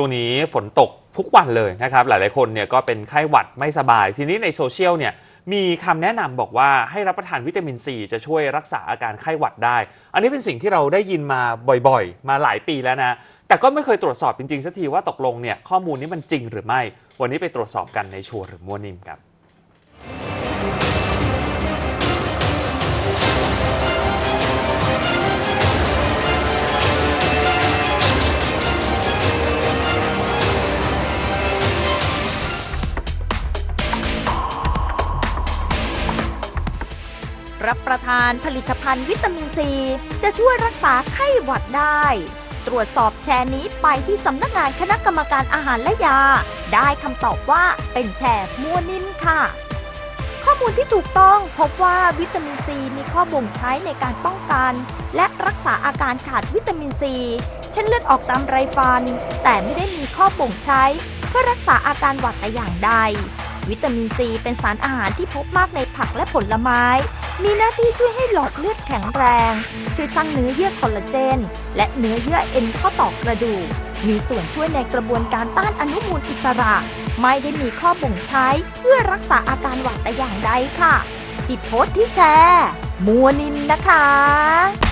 ช่วงนี้ฝนตกทุกวันเลยนะครับ หลายๆคนเนี่ยก็เป็นไข้หวัดไม่สบาย ทีนี้ในโซเชียลเนี่ยมีคำแนะนำบอกว่าให้รับประทานวิตามินซีจะช่วยรักษาอาการไข้หวัดได้ อันนี้เป็นสิ่งที่เราได้ยินมาบ่อยๆ มาหลายปีแล้วนะ แต่ก็ไม่เคยตรวจสอบจริงๆสักทีว่าตกลงเนี่ยข้อมูลนี้มันจริงหรือไม่ วันนี้ไปตรวจสอบกันในชัวร์หรือมัวนิ่มครับ รับประทานผลิตภัณฑ์วิตามินซี จะช่วยรักษาไข้หวัดได้ ตรวจสอบแชร์นี้ไปที่สำนักงานคณะกรรมการอาหารและยา ได้คำตอบว่าเป็นแชร์มั่วนิ่มค่ะ ข้อมูลที่ถูกต้องพบว่าวิตามินซีมีข้อบ่งใช้ในการป้องกัน และรักษาอาการขาดวิตามินซีเช่นเลือดออกตามไรฟัน แต่ไม่ได้มีข้อบ่งใช้เพื่อรักษาอาการหวัดแต่อย่างใด วิตามินซีเป็นสารอาหารที่พบมากในผักและผลไม้ มีหน้าที่ช่วยให้หลอดเลือดแข็งแรง ช่วยสร้างเนื้อเยื่อคอลลาเจน และเนื้อเยื่อเอ็นข้อต่อกระดูก มีส่วนช่วยในกระบวนการต้านอนุมูลอิสระ ไม่ได้มีข้อบ่งใช้เพื่อรักษาอาการหวัดแต่อย่างใดค่ะที่โพสที่แชร์มัวนินนะคะ